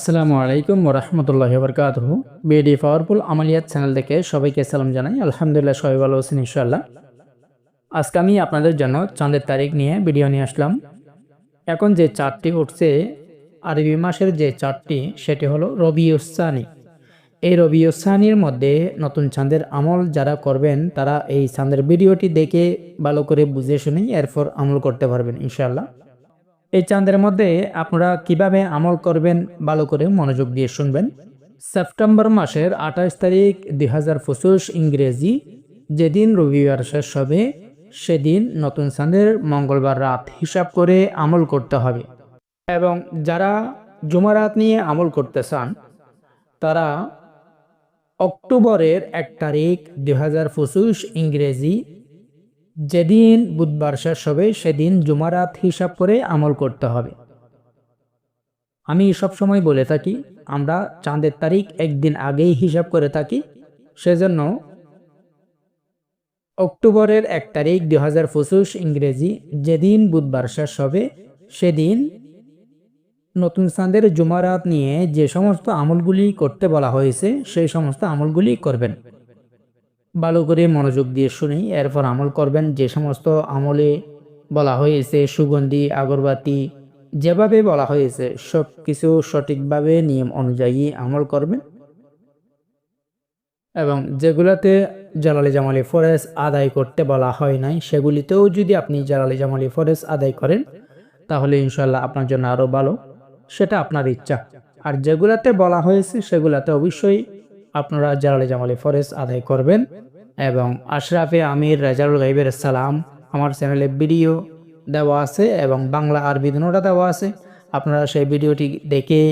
আসসালামু আলাইকুম রহমতুল্লাহ বরকাত বিডি পাওয়ারফুল আমালিয়াত চ্যানেল থেকে সবাইকে সালাম জানাই। আলহামদুলিল্লাহ, সবাই ভালো আছেন ইনশাল্লাহ আজকে আমি আপনাদের জন্য চাঁদের তারিখ নিয়ে ভিডিও নিয়ে আসলাম। এখন যে চারটি উঠছে, আরবি মাসের যে চারটি সেটি হলো রবিউসানি এই রবি রবিউসানির মধ্যে নতুন চাঁদের আমল যারা করবেন, তারা এই চাঁদের ভিডিওটি দেখে ভালো করে বুঝে শুনেই এরপর আমল করতে পারবেন ইনশাল্লাহ এই চাঁদের মধ্যে আপনারা কীভাবে আমল করবেন ভালো করে মনোযোগ দিয়ে শুনবেন। সেপ্টেম্বর মাসের আঠাশ তারিখ দুই হাজার পঁচিশ ইংরেজি যেদিন রবিবার শেষ হবে, সেদিন নতুন চাঁদের মঙ্গলবার রাত হিসাব করে আমল করতে হবে। এবং যারা জুমারাত নিয়ে আমল করতে চান, তারা অক্টোবরের এক তারিখ দুই হাজার পঁচিশ ইংরেজি যেদিন বুধবার শেষ হবে, সেদিন জুমারাত হিসাব করে আমল করতে হবে। আমি সবসময় বলে থাকি, আমরা চাঁদের তারিখ একদিন আগেই হিসাব করে থাকি, সেজন্য অক্টোবরের এক তারিখ দুই হাজার পঁচিশ ইংরেজি যেদিন বুধবার শেষ হবে, সেদিন নতুন চাঁদের জুমারাত নিয়ে যে সমস্ত আমলগুলি করতে বলা হয়েছে, সেই সমস্ত আমলগুলি করবেন। ভালো করে মনোযোগ দিয়ে শুনি এরপর আমল করবেন। যে সমস্ত আমলে বলা হয়েছে, সুগন্ধি, আগরবাতি, যেভাবে বলা হয়েছে সব কিছু সঠিকভাবে নিয়ম অনুযায়ী আমল করবেন। এবং যেগুলোতে জালালি জামালি ফরেজ আদায় করতে বলা হয় নাই, সেগুলিতেও যদি আপনি জালালি জামালি ফরেজ আদায় করেন, তাহলে ইনশাল্লাহ আপনার জন্য আরও ভালো। সেটা আপনার ইচ্ছা। আর যেগুলাতে বলা হয়েছে, সেগুলাতে অবশ্যই আপনারা জালালে জামালি ফরেজ আদায় করবেন এবং আশরাফে আমির রাজারুল গাইবের সালাম আমার চ্যানেলে ভিডিও দেওয়া আছে এবং বাংলা আরবি দুটোটা দেওয়া আছে। আপনারা সেই ভিডিওটি দেখে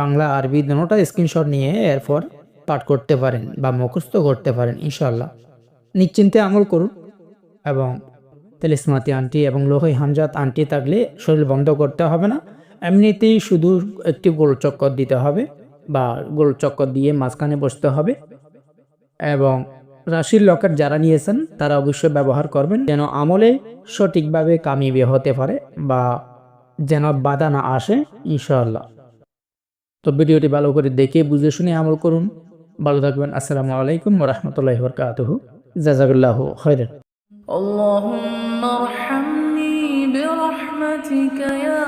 বাংলা আরবি দুটোটা স্ক্রিনশট নিয়ে এরপর পাঠ করতে পারেন বা মুখস্থ করতে পারেন ইনশাল্লাহ নিশ্চিন্তে আমল করুন এবং তেলিসমাতি আন্টি এবং লোহই হামজাত আন্টি থাকলে শরীর বন্ধ করতে হবে না। এমনিতেই শুধু একটি গোল চক্কর দিতে হবে। বা গোল চক্কর দিয়ে মাঝখানে বসতে হবে এবং রাশির লকেট যারা নিয়েছেন তারা অবশ্যই ব্যবহার করবেন যেন আমলে সঠিকভাবে কামিয়ে হতে পারে বা যেন বাধা না আসে ইনশাআল্লাহ তো ভিডিওটি ভালো করে দেখে বুঝে শুনে আমল করুন ভালো থাকবেন আসসালামু আলাইকুম রহমতুল্লাহ বরকাতহ জাজাকুল্লাহ খৈরেন اللهم ارحمني برحمتك يا